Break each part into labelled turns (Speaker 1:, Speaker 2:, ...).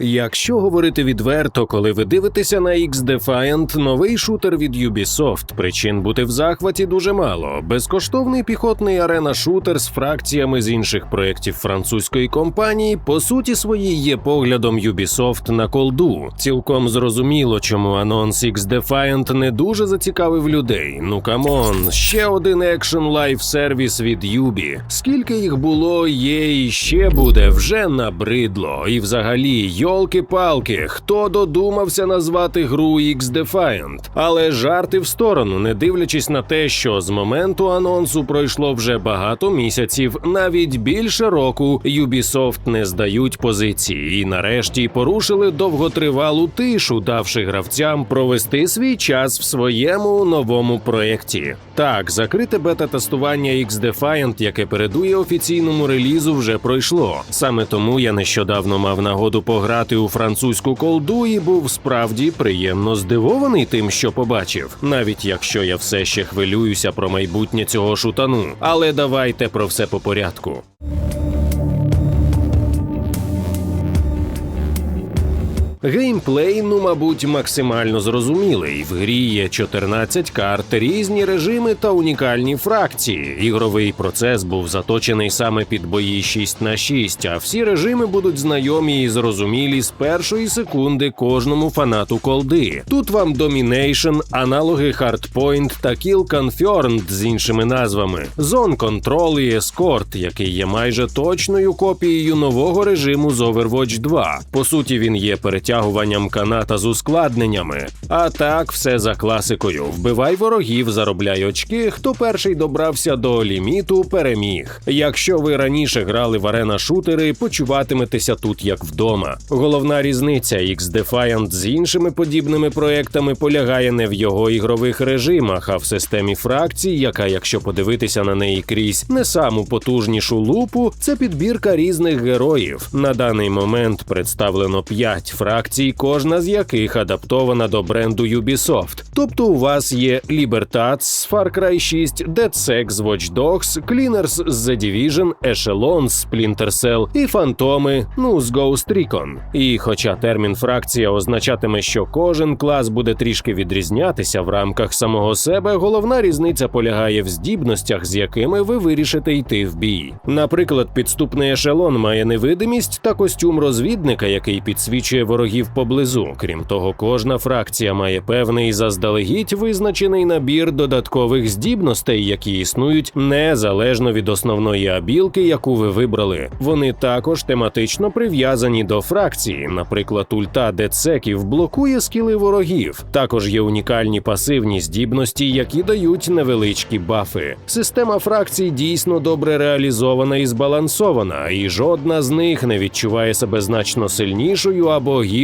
Speaker 1: Якщо говорити відверто, коли ви дивитеся на X-Defiant, новий шутер від Ubisoft, причин бути в захваті дуже мало. Безкоштовний піхотний арена шутер з фракціями з інших проєктів французької компанії, по суті своїй є поглядом Ubisoft на колду. Цілком зрозуміло, чому анонс X-Defiant не дуже зацікавив людей. Ну камон, ще один екшн лайф сервіс від Юбі. Скільки їх було, є і ще буде, вже набридло. І взагалі, йолки-палки, хто додумався назвати гру X-Defiant? Але жарти в сторону, не дивлячись на те, що з моменту анонсу пройшло вже багато місяців, навіть більше року Ubisoft не здають позиції і нарешті порушили довготривалу тишу, давши гравцям провести свій час в своєму новому проєкті. Так, закрите бета-тестування X-Defiant, яке передує офіційному релізу, вже пройшло. Саме тому я нещодавно мав нагоду пограти у французьку колду і був справді приємно здивований тим, що побачив, навіть якщо я все ще хвилююся про майбутнє цього шутану. Але давайте про все по порядку. Геймплей, ну мабуть, максимально зрозумілий. В грі є 14 карт, різні режими та унікальні фракції. Ігровий процес був заточений саме під бої 6 на 6, а всі режими будуть знайомі і зрозумілі з першої секунди кожному фанату колди. Тут вам Domination, аналоги Hardpoint та Kill Confirmed з іншими назвами, Zone Control і Escort, який є майже точною копією нового режиму з Overwatch 2. По суті, він є перетягуванням каната з ускладненнями. А так, все за класикою: вбивай ворогів, заробляй очки. Хто перший добрався до ліміту, переміг. Якщо ви раніше грали в арена шутери, почуватиметеся тут як вдома. Головна різниця X-Defiant з іншими подібними проектами полягає не в його ігрових режимах, а в системі фракцій, яка, якщо подивитися на неї крізь не саму потужнішу лупу, це підбірка різних героїв. На даний момент представлено 5 фракцій, кожна з яких адаптована до бренду Ubisoft. Тобто у вас є Libertats з Far Cry 6, DeadSec з Watch Dogs, Cleaners з The Division, Echelon з Splinter Cell і Фантоми, ну з Ghost Recon. І хоча термін фракція означатиме, що кожен клас буде трішки відрізнятися в рамках самого себе, головна різниця полягає в здібностях, з якими ви вирішите йти в бій. Наприклад, підступний ешелон має невидимість та костюм розвідника, який підсвічує ворогів поблизу. Крім того, кожна фракція має певний заздалегідь визначений набір додаткових здібностей, які існують незалежно від основної абілки, яку ви вибрали. Вони також тематично прив'язані до фракції. Наприклад, ульта децеків блокує скіли ворогів. Також є унікальні пасивні здібності, які дають невеличкі бафи. Система фракцій дійсно добре реалізована і збалансована, і жодна з них не відчуває себе значно сильнішою або гіршою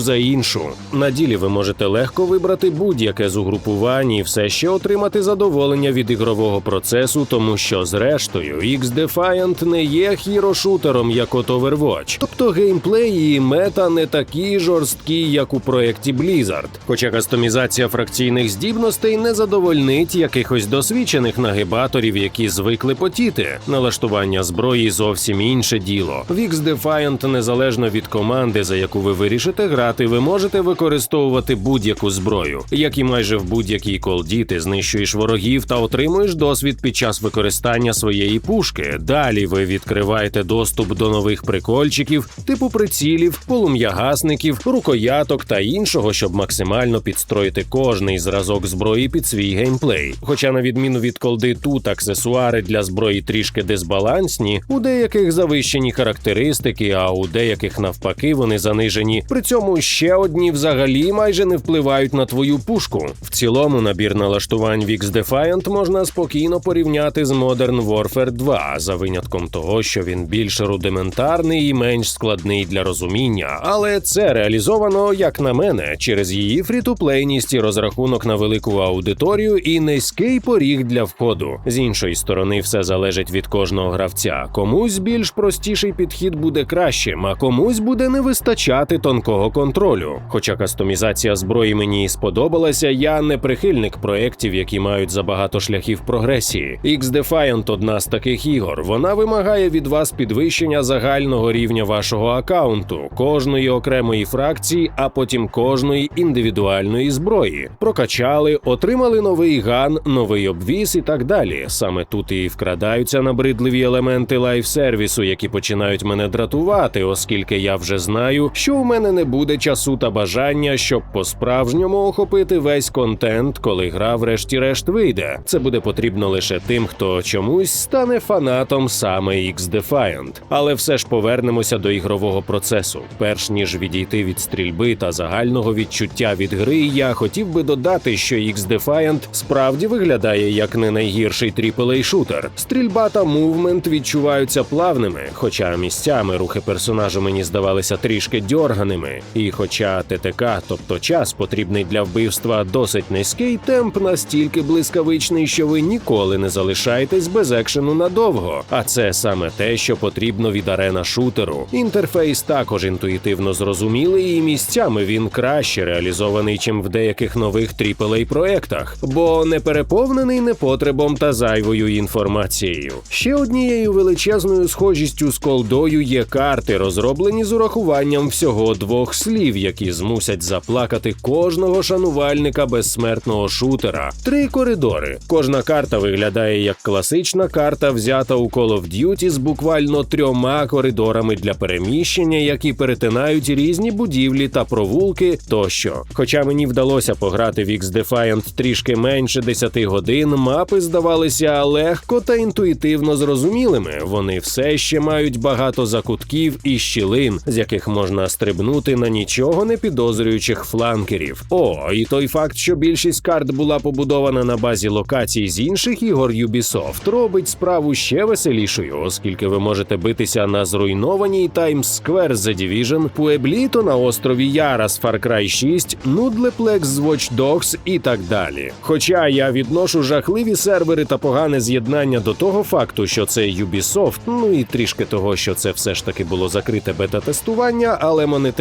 Speaker 1: за іншу. На ділі ви можете легко вибрати будь-яке з угрупувань і все ще отримати задоволення від ігрового процесу, тому що, зрештою, X-Defiant не є хірошутером, як от Overwatch. Тобто геймплей і мета не такі жорсткі, як у проєкті Blizzard. Хоча кастомізація фракційних здібностей не задовольнить якихось досвідчених нагибаторів, які звикли потіти. Налаштування зброї зовсім інше діло. В X-Defiant, незалежно від команди, за яку ви вирішите грати, ви можете використовувати будь-яку зброю. Як і майже в будь-якій колді, ти знищуєш ворогів та отримуєш досвід під час використання своєї пушки. Далі ви відкриваєте доступ до нових прикольчиків, типу прицілів, полум'ягасників, рукояток та іншого, щоб максимально підстроїти кожний зразок зброї під свій геймплей. Хоча, на відміну від колди, тут аксесуари для зброї трішки дисбалансні, у деяких завищені характеристики, а у деяких навпаки вони занижені. При цьому ще одні взагалі майже не впливають на твою пушку. В цілому набір налаштувань в X-Defiant можна спокійно порівняти з Modern Warfare 2, за винятком того, що він більш рудиментарний і менш складний для розуміння, але це реалізовано, як на мене, через її фрітуплейність і розрахунок на велику аудиторію і низький поріг для входу. З іншої сторони, все залежить від кожного гравця. Комусь більш простіший підхід буде кращим, а комусь буде не вистачати тонкого тонкого контролю. Хоча кастомізація зброї мені і сподобалася, я не прихильник проєктів, які мають забагато шляхів прогресії. X-Defiant – одна з таких ігор. Вона вимагає від вас підвищення загального рівня вашого акаунту, кожної окремої фракції, а потім кожної індивідуальної зброї. Прокачали, отримали новий ган, новий обвіз і так далі. Саме тут і вкрадаються набридливі елементи лайфсервісу, які починають мене дратувати, оскільки я вже знаю, що у мене не буде часу та бажання, щоб по-справжньому охопити весь контент, коли гра врешті-решт вийде. Це буде потрібно лише тим, хто чомусь стане фанатом саме X-Defiant. Але все ж повернемося до ігрового процесу. Перш ніж відійти від стрільби та загального відчуття від гри, я хотів би додати, що X-Defiant справді виглядає як не найгірший aaa шутер. Стрільба та мувмент відчуваються плавними, хоча місцями рухи персонажа мені здавалися трішки дьорганими. І хоча ТТК, тобто час потрібний для вбивства, досить низький, темп настільки блискавичний, що ви ніколи не залишаєтесь без екшену надовго. А це саме те, що потрібно від арена шутеру. Інтерфейс також інтуїтивно зрозумілий, і місцями він краще реалізований, чим в деяких нових aaa проектах, бо не переповнений непотребом та зайвою інформацією. Ще однією величезною схожістю з колдою є карти, розроблені з урахуванням всього двох слів, які змусять заплакати кожного шанувальника безсмертного шутера. Три коридори. Кожна карта виглядає як класична карта, взята у Call of Duty з буквально трьома коридорами для переміщення, які перетинають різні будівлі та провулки тощо. Хоча мені вдалося пограти в X-Defiant трішки менше 10 годин, мапи здавалися легко та інтуїтивно зрозумілими. Вони все ще мають багато закутків і щілин, з яких можна стрибнути на нічого не підозрюючих фланкерів. О, і той факт, що більшість карт була побудована на базі локацій з інших ігор Ubisoft, робить справу ще веселішою, оскільки ви можете битися на зруйнованій Times Square The Division, Пуебліто на острові Ярас Far Cry 6, Нудлеплекс з Watch Dogs і так далі. Хоча я відношу жахливі сервери та погане з'єднання до того факту, що це Ubisoft, ну і трішки того, що це все ж таки було закрите бета-тестування, але монетизація,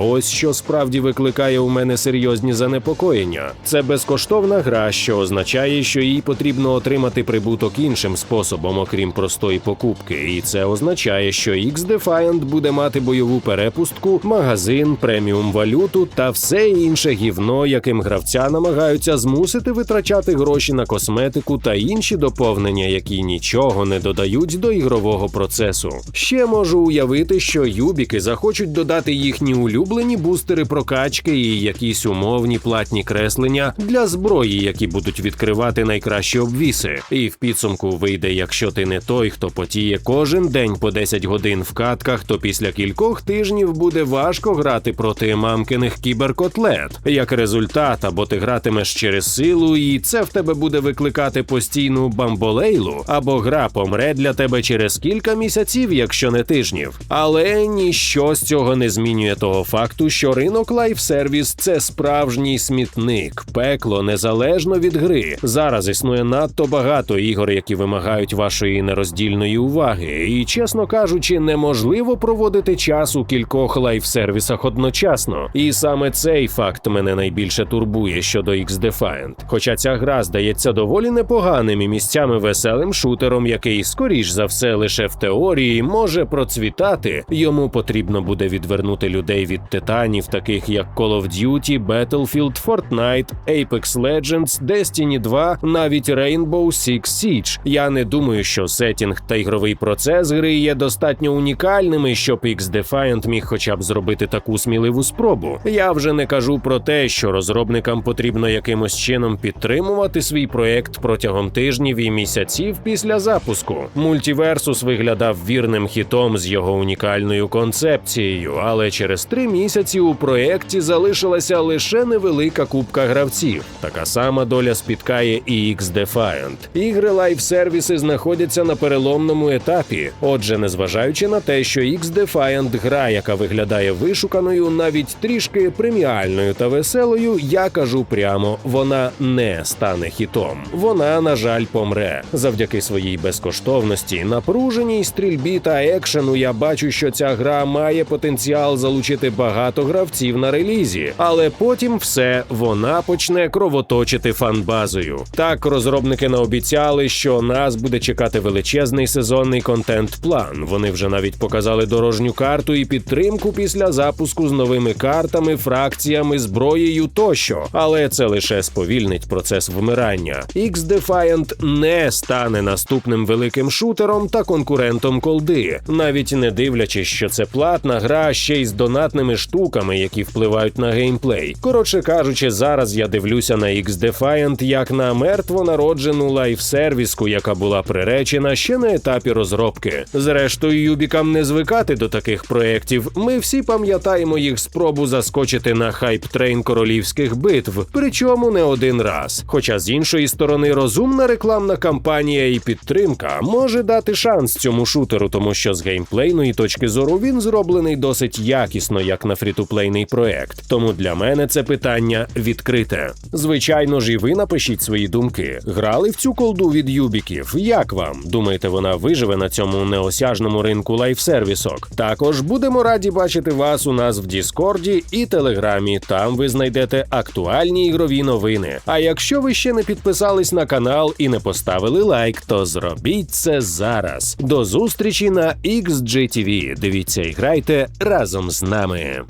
Speaker 1: ось що справді викликає у мене серйозні занепокоєння. Це безкоштовна гра, що означає, що їй потрібно отримати прибуток іншим способом, окрім простої покупки, і це означає, що X-Defiant буде мати бойову перепустку, магазин, преміум валюту та все інше гівно, яким гравця намагаються змусити витрачати гроші на косметику та інші доповнення, які нічого не додають до ігрового процесу. Ще можу уявити, що юбіки захочуть додати їхні улюблені бустери прокачки і якісь умовні платні креслення для зброї, які будуть відкривати найкращі обвіси. І в підсумку вийде, якщо ти не той, хто потіє кожен день по 10 годин в катках, то після кількох тижнів буде важко грати проти мамкиних кіберкотлет. Як результат, або ти гратимеш через силу, і це в тебе буде викликати постійну бамболейлу, або гра помре для тебе через кілька місяців, якщо не тижнів. Але ніщо з цього не змінює того факту, що ринок лайфсервіс це справжній смітник, пекло незалежно від гри. Зараз існує надто багато ігор, які вимагають вашої нероздільної уваги, і чесно кажучи, неможливо проводити час у кількох лайфсервісах одночасно. І саме цей факт мене найбільше турбує щодо X-Defiant. Хоча ця гра здається доволі непоганим і місцями веселим шутером, який, скоріш за все, лише в теорії може процвітати, йому потрібно буде відвернути людей від титанів, таких як Call of Duty, Battlefield, Fortnite, Apex Legends, Destiny 2, навіть Rainbow Six Siege. Я не думаю, що сетінг та ігровий процес гри є достатньо унікальними, щоб X-Defiant міг хоча б зробити таку сміливу спробу. Я вже не кажу про те, що розробникам потрібно якимось чином підтримувати свій проект протягом тижнів і місяців після запуску. Мультіверсус виглядав вірним хітом з його унікальною концепцією, але через три місяці у проєкті залишилася лише невелика кубка гравців. Така сама доля спіткає і X-Defiant. Ігри лайфсервіси знаходяться на переломному етапі. Отже, незважаючи на те, що X-Defiant – гра, яка виглядає вишуканою, навіть трішки преміальною та веселою, я кажу прямо, вона не стане хітом. Вона, на жаль, помре завдяки своїй безкоштовності, напруженій стрільбі та екшену. Я бачу, що ця гра має потенціал потенціал залучити багато гравців на релізі, але потім все вона почне кровоточити фанбазою. Так розробники наобіцяли, що нас буде чекати величезний сезонний контент-план. Вони вже навіть показали дорожню карту і підтримку після запуску з новими картами, фракціями, зброєю тощо. Але це лише сповільнить процес вмирання. X-Defiant не стане наступним великим шутером та конкурентом колди, навіть не дивлячись, що це платна гра ще й з донатними штуками, які впливають на геймплей. Коротше кажучи, зараз я дивлюся на X-Defiant як на мертвонароджену лайфсервіску, яка була приречена ще на етапі розробки. Зрештою, юбікам не звикати до таких проєктів. Ми всі пам'ятаємо їх спробу заскочити на хайп-трейн королівських битв, причому не один раз. Хоча з іншої сторони, розумна рекламна кампанія і підтримка може дати шанс цьому шутеру, тому що з геймплейної точки зору він зроблений досить якісно, як на фрітуплейний проект. Тому для мене це питання відкрите. Звичайно ж, і ви напишіть свої думки. Грали в цю колду від юбіків? Як вам? Думаєте, вона виживе на цьому неосяжному ринку лайфсервісок? Також будемо раді бачити вас у нас в Діскорді і Телеграмі. Там ви знайдете актуальні ігрові новини. А якщо ви ще не підписались на канал і не поставили лайк, то зробіть це зараз. До зустрічі на XGTV. Дивіться і грайте разом з нами.